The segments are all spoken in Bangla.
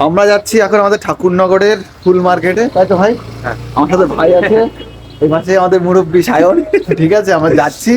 আমরা যাচ্ছি এখন আমাদের ঠাকুরনগরের ফুল মার্কেটে তাই তো ভাই? আমার সাথে ভাই আছে এই মাসে আমাদের মুরব্বী সায়ন ঠিক আছে? আমরা যাচ্ছি।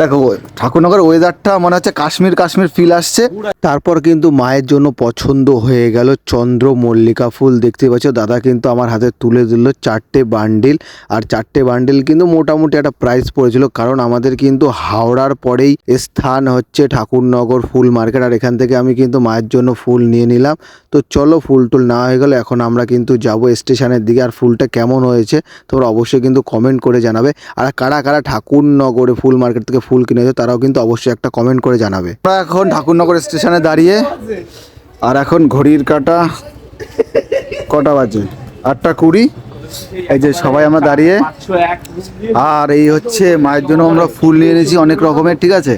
দেখো ঠাকুরনগর ওয়েদারটা মনে হচ্ছে কাশ্মীর কাশ্মীর ফিল আসছে। তারপর কিন্তু মায়ের জন্য পছন্দ হয়ে গেল চন্দ্র মল্লিকা ফুল, দেখতে পাচ্ছ? দাদা কিন্তু আমার হাতে তুলে দিল চারটে বান্ডিল আর চারটে বান্ডিল কিন্তু মোটামুটি একটা প্রাইস পড়েছিল, কারণ আমাদের কিন্তু হাওড়ার পরেই স্থান হচ্ছে ঠাকুরনগর ফুল মার্কেট আর এখান থেকে আমি কিন্তু মায়ের জন্য ফুল নিয়ে নিলাম। তো চলো, ফুল টুল না হয়ে গেলে এখন আমরা কিন্তু যাব স্টেশনের দিকে, আর ফুলটা কেমন হয়েছে তোমরা অবশ্যই কিন্তু কমেন্ট করে জানাবে। আর কারা কারা ঠাকুরনগরে ফুল মার্কেট থেকে ফুল কিনেছো, তারাও কিন্তু অবশ্যই একটা কমেন্ট করে জানাবে। আমরা এখন ঠাকুরনগর স্টেশনে দাঁড়িয়ে, আর এখন ঘড়ির কাটা কটা বাজে? আটটা কুড়ি। এই যে সবাই আমরা দাঁড়িয়ে, আর এই হচ্ছে মায়ের জন্য আমরা ফুল নিয়ে এনেছি অনেক রকমের, ঠিক আছে?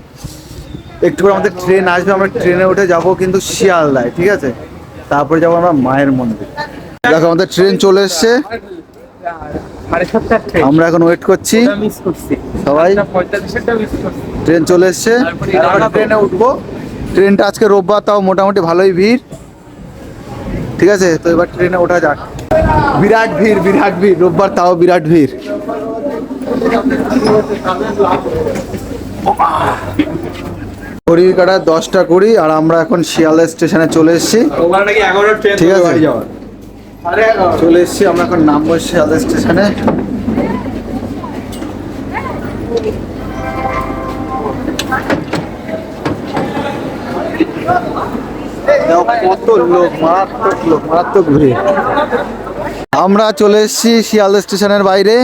একটু করে আমাদের ট্রেন আসবে, আমরা ট্রেনে উঠে যাব কিন্তু শিয়ালদায়, ঠিক আছে? তারপরে যাব আমরা মায়ের মন্দির। দেখো, আমাদের ট্রেন চলে এসছে। আমরা এখন ওয়েট করছি। সবাই। পঁয়তাল্লিশেরটা মিস করছি। ট্রেন চলে এসছে। ট্রেনে উঠবো। ট্রেনটা আজকে রোববার তাও মোটামুটি ভালোই ভিড়। ঠিক আছে? তো এবার ট্রেনে ওঠা যাক। বিরাট ভিড় বিরাট ভিড়। রোববার তাও বিরাট ভিড়। ঘড়ির কাটা দশটা কুড়ি আর আমরা এখন শিয়ালদা স্টেশনে চলে এসেছি। ঠিক আছে। বাড়ি যাওয়ার আরে এগারো চলে এসেছি, আমরা এখন নামবো শিয়ালদা স্টেশনে কত লোক আমরা চলে এসছি শিয়ালদা স্টেশনের বাইরে।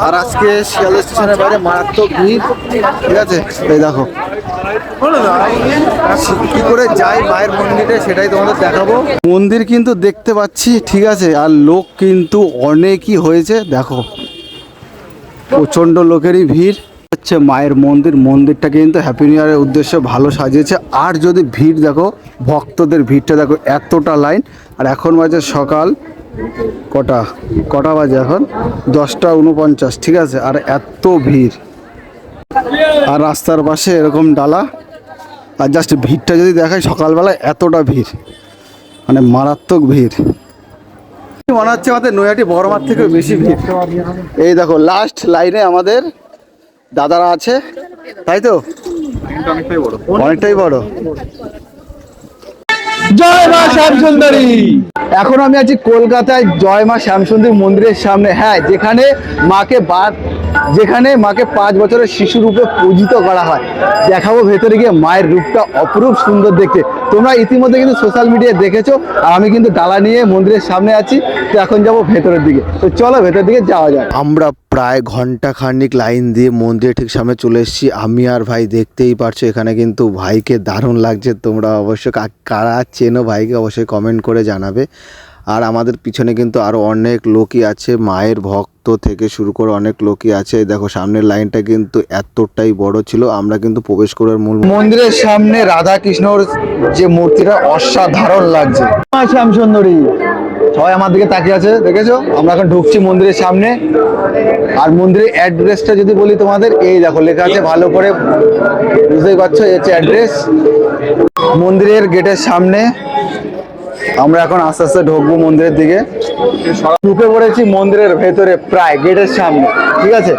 আর আজকে শিয়ালদা স্টেশনের বাইরে মারাত্মক ভিড়। ঠিক আছে? এই দেখো। কি করে যাই মায়ের মন্দিরে সেটাই তোমাদের দেখাবো। মন্দির কিন্তু দেখতে পাচ্ছি, ঠিক আছে? আর লোক কিন্তু অনেকই হয়েছে, দেখো। প্রচণ্ড লোকেরই ভিড়। হচ্ছে মায়ের মন্দির, মন্দিরটা কিন্তু হ্যাপি নিউ ইয়ারের উদ্দেশ্যে ভালো সাজিয়েছে। আর যদি ভিড় দেখো, ভক্তদের ভিড়টা দেখো, এতটা লাইন আর এখন বাজে সকাল। কটা? কটা বাজে এখন? দশটা উনপঞ্চাশ, ঠিক আছে? আর এত ভিড়। আর রাস্তার পাশে এরকম ডালা। আর জাস্ট ভিড়টা যদি দেখায় সকালবেলা এতটা ভিড়। মানে মারাত্মক ভিড়। মনে হচ্ছে আমাদের নৈহাটি বড়মার থেকে বেশি ভিড়। এই দেখো লাস্ট লাইনে আমাদের দাদারা আছে। তাই তো? অনেকটাই বড়। অনেকটাই বড়। জয় মা শ্যামসুন্দরী। এখন আমি আছি কলকাতায় জয় মা শ্যামসুন্দরী মন্দিরের সামনে। হ্যাঁ যেখানে মাকে বাদ যেখানে মাকে পাঁচ বছরের শিশু রূপে পূজিত করা হয়। দেখাবো ভেতরে গিয়ে মায়ের রূপটা অপরূপ সুন্দর দেখতে। তোমরা ইতিমধ্যে কিন্তু সোশ্যাল মিডিয়ায় দেখেছ, আর আমি কিন্তু ডালা নিয়ে মন্দিরের সামনে আছি, তো এখন যাব ভেতরের দিকে। তো চলো ভেতরের দিকে যাওয়া যায় আমরা প্রায় ঘণ্টা খানিক লাইন দিয়ে মন্দিরের ঠিক সামনে চলে এসেছি। আমি আর ভাই দেখতেই পারছ, এখানে কিন্তু ভাইকে দারুণ লাগছে। তোমরা অবশ্যই কা- কারা চেনো ভাইকে অবশ্যই কমেন্ট করে জানাবে। আর আমাদের পিছনে কিন্তু আরও অনেক লোকই আছে। মায়ের ভক্ত থেকে শুরু করে অনেক লোকই আছে। দেখো, সামনের লাইনটা কিন্তু এতটাই বড় ছিল, আমরা কিন্তু প্রবেশ করার মূল মন্দিরের সামনে রাধা কৃষ্ণর যে মূর্তিটা অসাধারণ লাগছে। শ্যাম সুন্দরী। সবাই আমার দিকে তাকিয়ে আছে, দেখেছ? আমরা এখন ঢুকছি মন্দিরের সামনে। আর মন্দিরের অ্যাড্রেসটা যদি বলি তোমাদের, এই দেখো, লেখা আছে ভালো করে। বুঝতেই পারছ, এই হচ্ছে অ্যাড্রেস। মন্দিরের গেটের সামনে আমরা এখন আস্তে আস্তে ঢুকবো মন্দিরের দিকে। ঢুকে পড়েছি মন্দিরের ভেতরে, প্রায় গেটের সামনে, ঠিক আছে?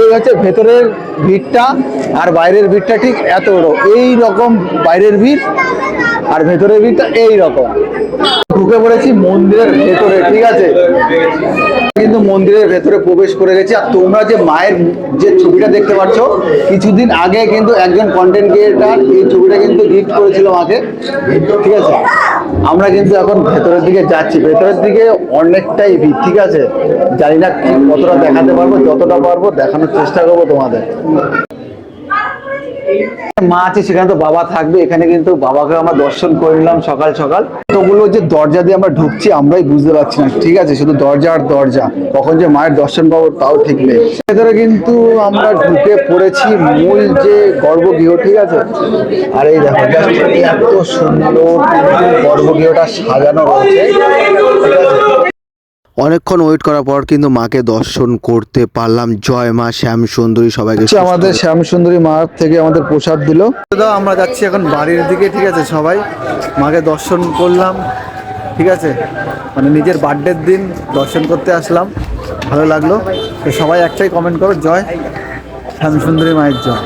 এই হচ্ছে ভেতরের ভিড়টা আর বাইরের ভিড়টা ঠিক এত বড়। এই রকম বাইরের ভিড় আর ভেতরের ভিড়টা এই রকম। ঢুকে পড়েছি মন্দিরের ভেতরে, ঠিক আছে? কিন্তু মন্দিরের ভেতরে প্রবেশ করে গেছি। আর তোমরা যে মায়ের যে ছবিটা দেখতে পাচ্ছ, কিছুদিন আগে কিন্তু একজন কন্টেন্ট ক্রিয়েটার এই ছবিটা কিন্তু গিফট করেছিল মাকে ঠিক আছে? আমরা কিন্তু এখন ভেতরের দিকে যাচ্ছি। ভেতরের দিকে অনেকটাই ভিড়, ঠিক আছে? জানি না কতটা দেখাতে পারব, যতটা পারব দেখানোর চেষ্টা করব তোমাদের। মা আছে, সেখানে তো বাবা থাকবে। এখানে কিন্তু বাবাকে আমরা দর্শন করে নিলাম সকাল সকাল। তোগুলো যে দরজা দিয়ে আমরা ঢুকছি, আমরাই বুঝতে পারছি না। ঠিক আছে, শুধু দরজা আর দরজা। কখন যে মায়ের দর্শন পাবো, তাও ঠিক নেই। ভেতরে কিন্তু আমরা ঢুকে পড়েছি মূল যে গর্ভগৃহ, ঠিক আছে? আর এই দেখো এত সুন্দর গর্ভগৃহটা সাজানো রয়েছে। ঠিক আছে? অনেকক্ষণ ওয়েট করার পর কিন্তু মাকে দর্শন করতে পারলাম। জয় মা শ্যাম সুন্দরী সবাইকে আমাদের শ্যাম সুন্দরী মা থেকে আমাদের প্রসাদ দিল। আমরা যাচ্ছি এখন বাড়ির দিকে ঠিক আছে? সবাই মাকে দর্শন করলাম ঠিক আছে? মানে নিজের বার্থডের দিন দর্শন করতে আসলাম। ভালো লাগল। তো সবাই একটাই কমেন্ট করো জয় শ্যাম সুন্দরী মায়ের জয়।